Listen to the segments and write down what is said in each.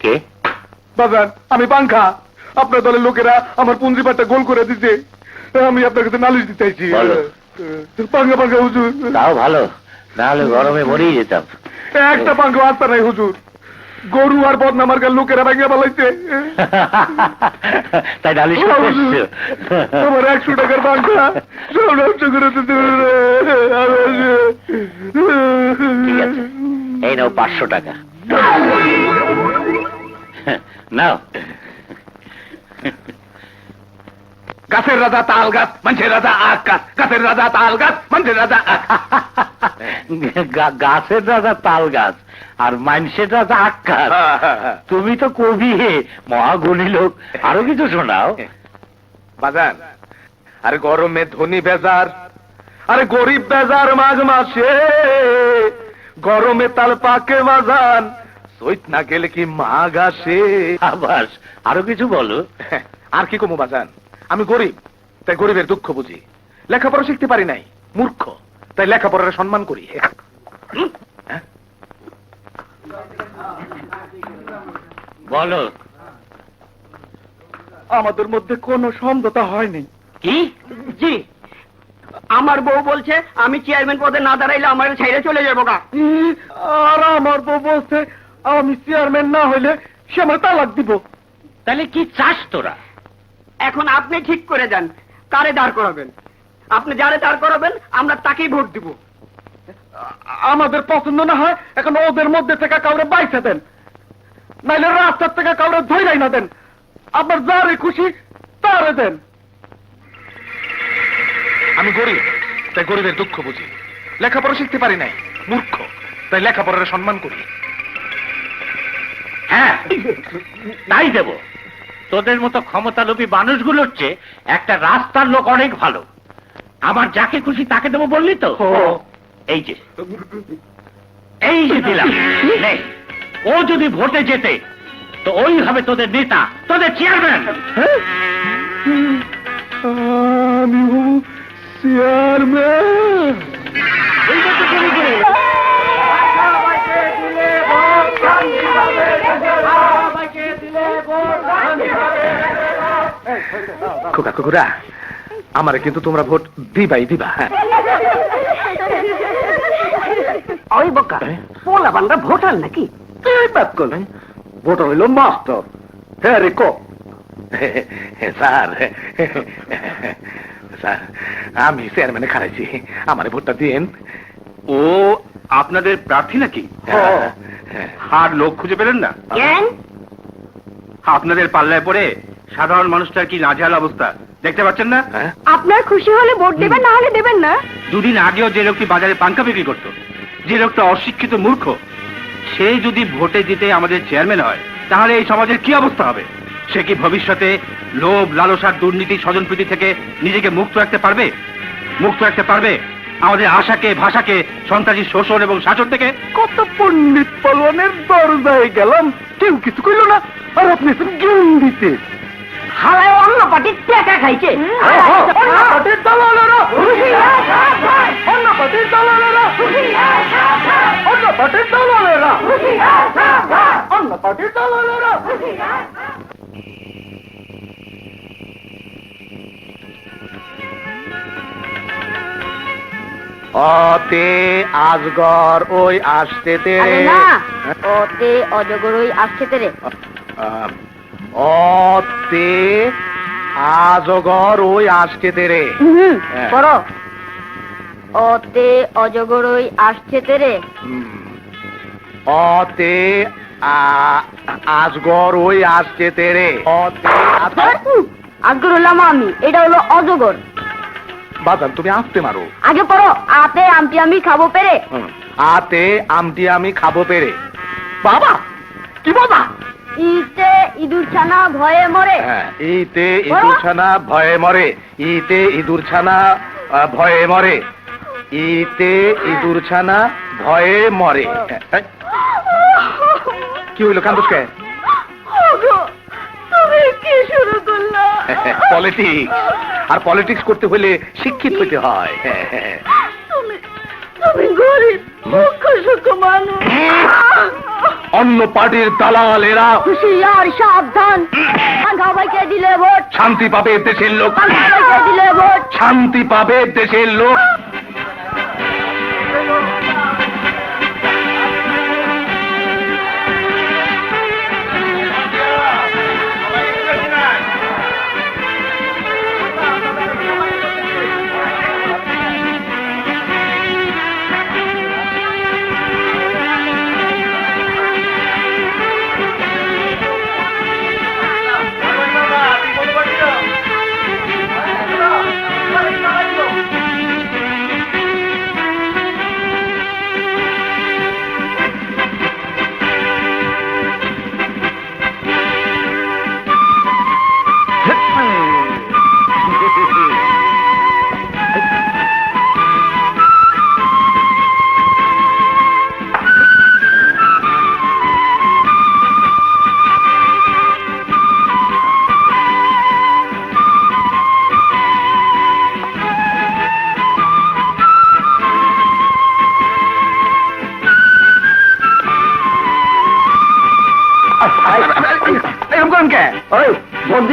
কে? বাজান আমি পাংখা আপনার দলের লোকেরা আমার পুঞ্জি পাটটা গোল করে দিতে আমি আপনার কাছে নালিশ দিতে চাইছি। বলো। পাঙ্গা পাঙ্গা হুজুর। তাও ভালো। না হলে গরমে মরেই যেতাম। একটা পাঙ্গা আসতে নাই হুজুর। গরু আর বদনামার্কার লোকেরা ভাঙিয়া পালাইছে তাই নালিশ করতে আমার একশো টাকার পাঙ্খা সব নষ্ট করে দিতে ঠিক আছে। এই নাও পাঁচশো টাকা। নাও। গাছের রাজা তাল গাছ মানুষের রাজা আখ গাছ। গাছের রাজা তাল গাছ মানুষের রাজা আখ। গাছের রাজা তাল গাছ আর মানুষের রাজা আখ গাছ। তুমি তো কবি হে মহাগুণী লোক। আরও কিছু শোনাও। বাজান আরে গরমে ধনী বেজার আরে গরিব বেজার মাঝ মাসে গরমে তাল পাকে বাজান সইত না গেলে কি মাঘ আসে? আবার আরও কিছু বলো। আর কি কমু বাজান আমি গরিব তাই গরিবের দুঃখ বুঝি। লেখাপড়া শিখতে পারি নাই মূর্খ তাই লেখাপড়ার সম্মান করি। হ্যাঁ? বলো। আমাদের মধ্যে কোনো সমঝোতা হয়নি। কি? জি। আমার বউ বলছে আমি চেয়ারম্যান পদে না দাঁড়াইলে আমার ছেড়ে চলে যাব গা। আর আমার বউ বলছে আমি চেয়ারম্যান না হইলে সে আমার তালাক দিব। তাহলে কি চাস তোরা? এখন আপনি ঠিক করে দেন কারে দাঁড় করাবেন? আপনি যারে দাঁড় করাবেন আমরা তাকেই ভোট দিব। আমাদের পছন্দ না হয় এখন ওদের মধ্যে থেকে কাউরে বাইসে দেন। নাইলে রাস্তার থেকে কাউরে ধৈরাই না দেন। আপনার যারে খুশি তারে দেন। আমি গরিব তাই গরিবের দুঃখ বুঝি। লেখাপড়া শিখতে পারি নাই মূর্খ তাই লেখাপড়ার সম্মান করি। হ্যাঁ তাই দেব। তোদের মতো ক্ষমতালোভী মানুষগুলোর চেয়ে একটা রাস্তার লোক অনেক ভালো। আমার যাকে খুশি তাকে দেবো বললি তো? এই যে এই যে দিলাম। ও যদি ভোটে যেতে তো ওই হবে তোদের নেতা তোদের চেয়ারম্যান আমি চেয়ারম্যান। খোকা কুকুরা আমারে কিন্তু তোমরা ভোট দিবাই দিবা হ্যাঁ? ওই বোকা পোলা বান্ধা ভোটার নাকি? এই বাত করলেন ভোটার হইল মাস্টার হ্যাঁ রে কো। স্যার স্যার আমি চেয়ারম্যানে খারাইছি আমার ভোটটা দিন ও আপনাদের প্রার্থী নাকি? হ্যাঁ। আর লোক খুঁজে পেলেন না? আপনাদের পাল্লায় পড়ে সাধারণ মানুষটার কি নাজেহাল অবস্থা? দেখতে পাচ্ছেন না? হ্যাঁ? আপনার খুশি হলে ভোট দেবেন না হলে দেবেন না? দুদিন আগেও যে লোকটি বাজারে পাঙ্কা বিক্রি করত যে লোকটা অশিক্ষিত মূর্খ সে যদি ভোটে জিতে আমাদের চেয়ারম্যান হয় তাহলে এই সমাজের কি অবস্থা হবে? সে কি ভবিষ্যতে লোভ লালসার দুর্নীতি স্বজনপ্রীতি থেকে নিজেকে মুক্ত রাখতে পারবে? মুক্ত রাখতে পারবে? আমাদের আশাকে ভাষাকে সন্ত্রাসী শোষণ এবং শাসন থেকে? কত পণ্ডিত পলনের দরজায় গেলাম কেউ কিছু কইল না আর আপনি জ্ঞান দিতে। হালায় অন্য পার্টির টাকা খাইছে। অন্য পার্টির দালালেরা অন্য পার্টির দালালেরা। অন্য পার্টির দালালেরা। অন্য পার্টির দালালেরা। অতে আজগর ওই আসতে আরে না ওতে অজগরই আসছে তেরে অতে আজগর ওই আসতে তেরে হ্যাঁ। করো। ওতে অজগরই আসছে তেরে অতে আজগর ওই আসছে তেরে অতে আজ- আজগর হলাম আমি এটা হলো অজগর। বাজান তুমি আসতে মারো। আগে পড়ো আতে আমটি আমি খাব পেরে। আতে আমটি আমি খাব পেরে। বাবা কি বাবা? ইতে ইঁদুর ছানা ভয়ে মরে। হ্যাঁ, ইতে ইঁদুর ছানা ভয়ে মরে। ইতে ইঁদুর ছানা ভয়ে মরে। ইতে ইঁদুর ছানা ভয়ে মরে। কি হইল কান্দুসকে ওগো, তুমি কি? শুরু করলা। পলিটিক্স আর পলিটিক্স করতে হলে শিক্ষিত হইতে হয়। তুমি তুমি গরিব মুখ্য মানুষ। অন্য পার্টির দালাল এরা হুশিয়ার সাবধান। দিলে ভোট। শান্তি পাবে দেশের লোক। দিলে ভোট। শান্তি পাবে দেশের লোক।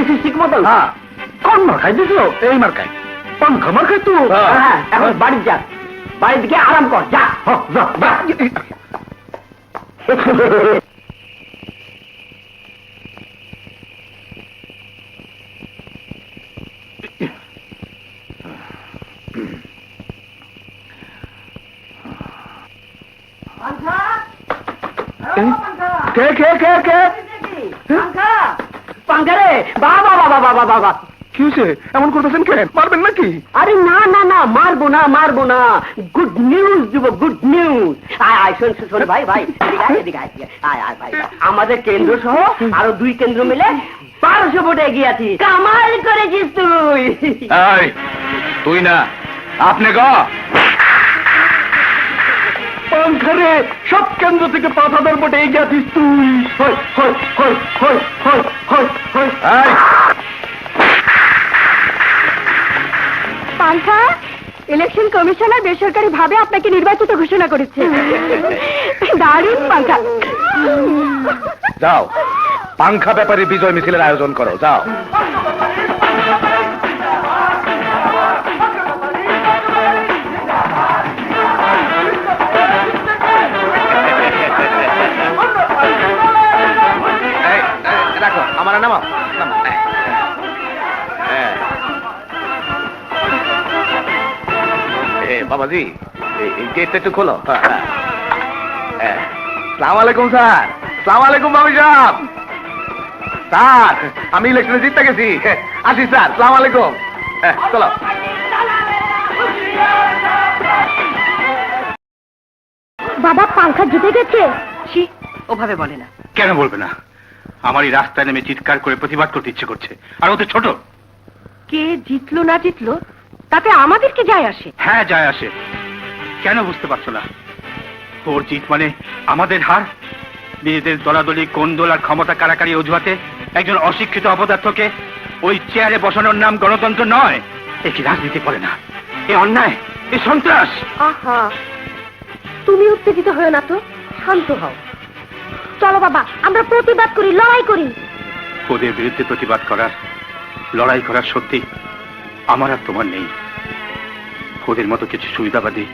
ভোট দিছিস ঠিক মতো হ্যাঁ। কোন মার্কাই দিছিল এই মার্কাই পাঙ্খা মার্কাই তো হ্যাঁ। এখন বাড়ি যা বাড়ির দিকে আরাম কর যা। যা যা। কে কে কে কে? পাঙ্খা বাবা বাবা বাবা বাবা কি হয়েছে? এমন করতেছেন কে? মারবেন নাকি? আরে না না না মারবো না মারবো না। গুড নিউজ দিব গুড নিউজ আয় আয় শোন শোন, ভাই ভাই এদিকে আয়, আয়, ভাই আমাদের কেন্দ্র সহ আরও দুই কেন্দ্র মিলে বারোশো ভোটে এগিয়ে আছিস কামাল করেছিস তুই। তুই না আপনি গ। পাংখারে সব কেন্দ্র থেকে পাঁচ হাজার ভোটে এগিয়ে আছিস তুই। এই, পাঙ্খা ইলেকশন কমিশনার বেসরকারি ভাবে আপনাকে নির্বাচিত ঘোষণা করেছে। দারুণ পাঙ্খা যাও পাংখা ব্যাপারে বিজয় মিছিলের আয়োজন করো যাও। আমার নামাও নামাও হ্যাঁ। বাবাজি এই- গেটটা একটু খোলো। হ্যাঁ, হ্যাঁ। হ্যাঁ। সালাম আলাইকুম স্যার। সালাম আলাইকুম বাবু সাহেব। স্যার আমি ইলেকশনে জিততে গেছি। আসি স্যার। সালাম আলাইকুম। হ্যাঁ, চলো। বাবা পাঙ্খা জিতে গেছে। ওভাবে বলে না। কেন বলবে না? আমার এই রাস্তায় নেমে চিৎকার করে প্রতিবাদ করতে ইচ্ছে করছে। আর ও তো ছোট। কে জিতলো না জিতলো তাতে আমাদের কি যায় আসে। হ্যাঁ যায় আসে। কেন বুঝতে পারছ না? ওর জিত মানে আমাদের হার? নিজেদের দলাদলি কোন্দল আর ক্ষমতা কারাকারি অজুহাতে একজন অশিক্ষিত অপদার্থকে ওই চেয়ারে বসানোর নাম গণতন্ত্র নয়। এ কি রাজনীতি করে না? এ অন্যায়? এ সন্ত্রাস? আহা। তুমি উত্তেজিত হয়ে না তো শান্ত হও। চলো বাবা, আমরা প্রতিবাদ করি, লড়াই করি। ওদের বিরুদ্ধে প্রতিবাদ করার লড়াই করার সত্যি আমার আর তোমার নেই। ওদের মতো কিছু সুবিধাবাদী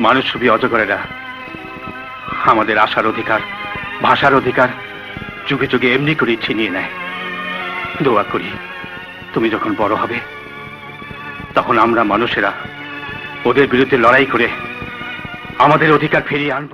মানুষ ছবি অজগরেরা, আমাদের আশার অধিকার, ভাষার অধিকার যুগে যুগে এমনি করে ছিনিয়ে নেয়। দোয়া করি, তুমি যখন বড় হবে, তখন আমরা মানুষেরা ওদের বিরুদ্ধে লড়াই করে আমাদের অধিকার ফিরিয়ে আনব।